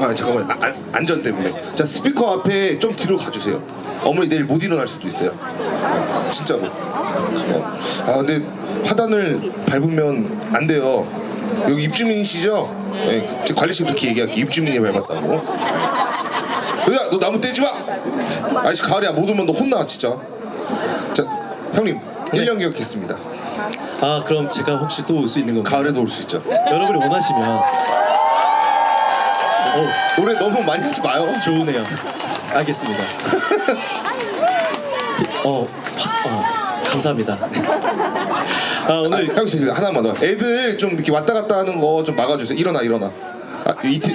아 잠깐만 아, 안- 안전 때문에. 자 스피커 앞에 좀 뒤로 가주세요. 어머니 내일 못 일어날 수도 있어요. 아, 진짜로. 어. 아 근데 화단을 밟으면 안 돼요. 여기 입주민이시죠? 네, 제 관리실 그렇게 얘기할게. 입주민이 밟았다고. 네. 야, 너 나무 떼지 마! 아저씨 가을이야. 못 오면 너 혼나 진짜. 자 형님 1년 기억했습니다. 아 그럼 제가 혹시 또 올 수 있는 건가요? 가을에도 올 수 있죠. 여러분이 원하시면 어 노래 너무 많이 하지 마요 좋으네요. 알겠습니다. 어, 어 감사합니다. 아 아, 오늘 형 씨, 하나만 더. 애들 좀 이렇게 왔다 갔다 하는 거 좀 막아주세요. 일어나, 일어나. 아, 이틀.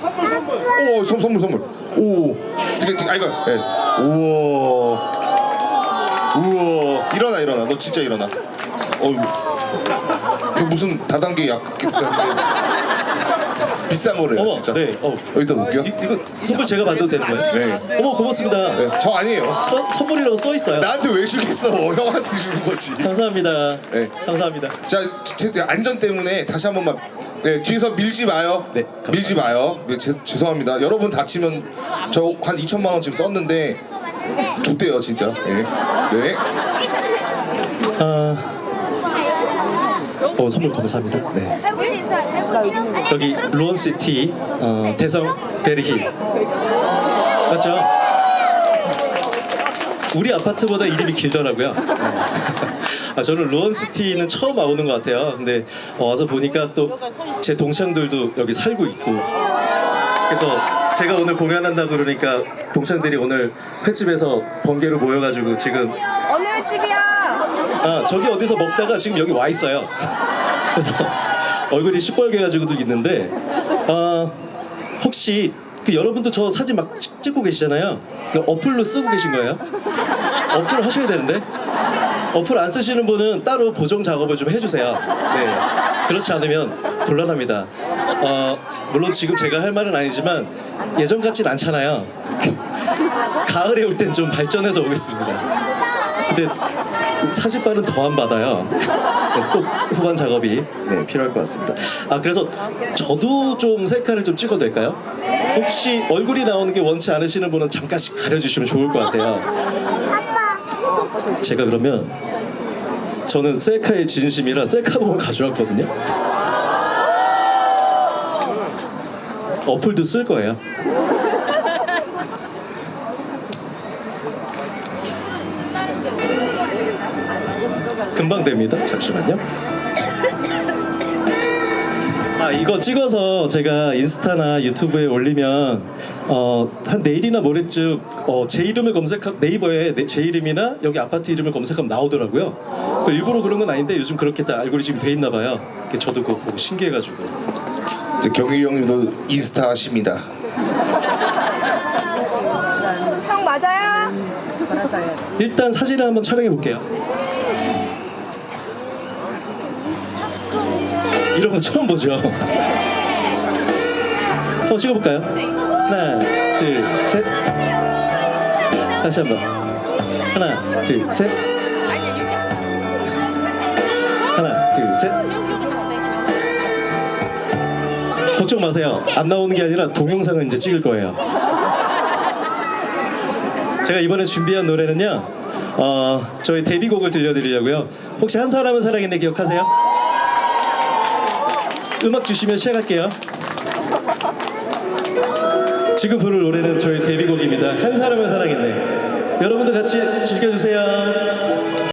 선물, 선물. 오, 선, 선물, 선물. 오. 이게, 이게, 아, 이거. 예. 우와. 우와. 일어나, 일어나. 너 진짜 일어나. 어 이거 무슨 다단계 약 같은데. 비싼 거래요, 어머, 진짜. 네, 어. 여기다 놓을게요. 이, 이거 선물 제가 받아도 되는 거예요? 네. 어머 고맙습니다. 네, 저 아니에요. 서, 선물이라고 써 있어요. 나한테 왜 주겠어? 형한테 주는 거지. 감사합니다. 네. 감사합니다. 자, 제, 제 안전 때문에 다시 한 번만 네, 뒤에서 밀지 마요. 네, 감사합니다. 밀지 마요. 네, 제, 죄송합니다. 여러분 다치면 저 한 2천만 원 지금 썼는데 좋대요, 진짜. 네. 네. 아, 어 선물 감사합니다. 네. 여기 루원시티 어, 대성 베르힐 맞죠? 우리 아파트보다 이름이 길더라고요. 네. 아, 저는 루원시티는 처음 와보는 것 같아요. 근데 어, 와서 보니까 또 제 동창들도 여기 살고 있고 그래서 제가 오늘 공연한다 그러니까 동창들이 오늘 횟집에서 번개로 모여가지고 지금 어느 집이야? 아 저기 어디서 먹다가 지금 여기 와 있어요. 그래서 얼굴이 시뻘개가지고도 있는데 아 혹시 그 여러분도 저 사진 막 찍- 찍고 계시잖아요. 그 어플로 쓰고 계신 거예요? 어플 하셔야 되는데 어플 안 쓰시는 분은 따로 보정 작업을 좀 해주세요. 네 그렇지 않으면 곤란합니다. 어 물론 지금 제가 할 말은 아니지만 예전 같진 않잖아요. 가을에 올 땐 좀 발전해서 오겠습니다. 근데 사진빨은 더 안 받아요. 네, 꼭 후반 작업이 네, 필요할 것 같습니다. 아 그래서 저도 좀 셀카를 좀 찍어도 될까요? 혹시 얼굴이 나오는 게 원치 않으시는 분은 잠깐씩 가려주시면 좋을 것 같아요. 제가 그러면 저는 셀카의 진심이라 셀카봉을 가져왔거든요. 어플도 쓸 거예요. 금방 됩니다. 잠시만요. 아 이거 찍어서 제가 인스타나 유튜브에 올리면 어, 한 내일이나 모레쯤 어, 제 이름을 검색하 네이버에 내, 제 이름이나 여기 아파트 이름을 검색하면 나오더라고요. 그 일부러 그런 건 아닌데 요즘 그렇게 다 알고리즘이 돼 있나 봐요. 저도 그거 보고 신기해가지고 경일 형님도 인스타 하십니다. 형 맞아요? 일단 사진을 한번 촬영해 볼게요. 이런 거 처음 보죠. 한번 찍어볼까요? 하나, 둘, 셋. 다시 한번. 하나, 둘, 셋. 하나, 둘, 셋. 걱정 마세요. 안 나오는 게 아니라 동영상을 이제 찍을 거예요. 제가 이번에 준비한 노래는요. 어, 저희 데뷔곡을 들려드리려고요. 혹시 한 사람은 사랑했네 기억하세요? 음악 주시면 시작할게요. 지금 부를 노래는 저희 데뷔곡입니다. 한 사람은 사랑했네. 여러분도 같이 즐겨주세요.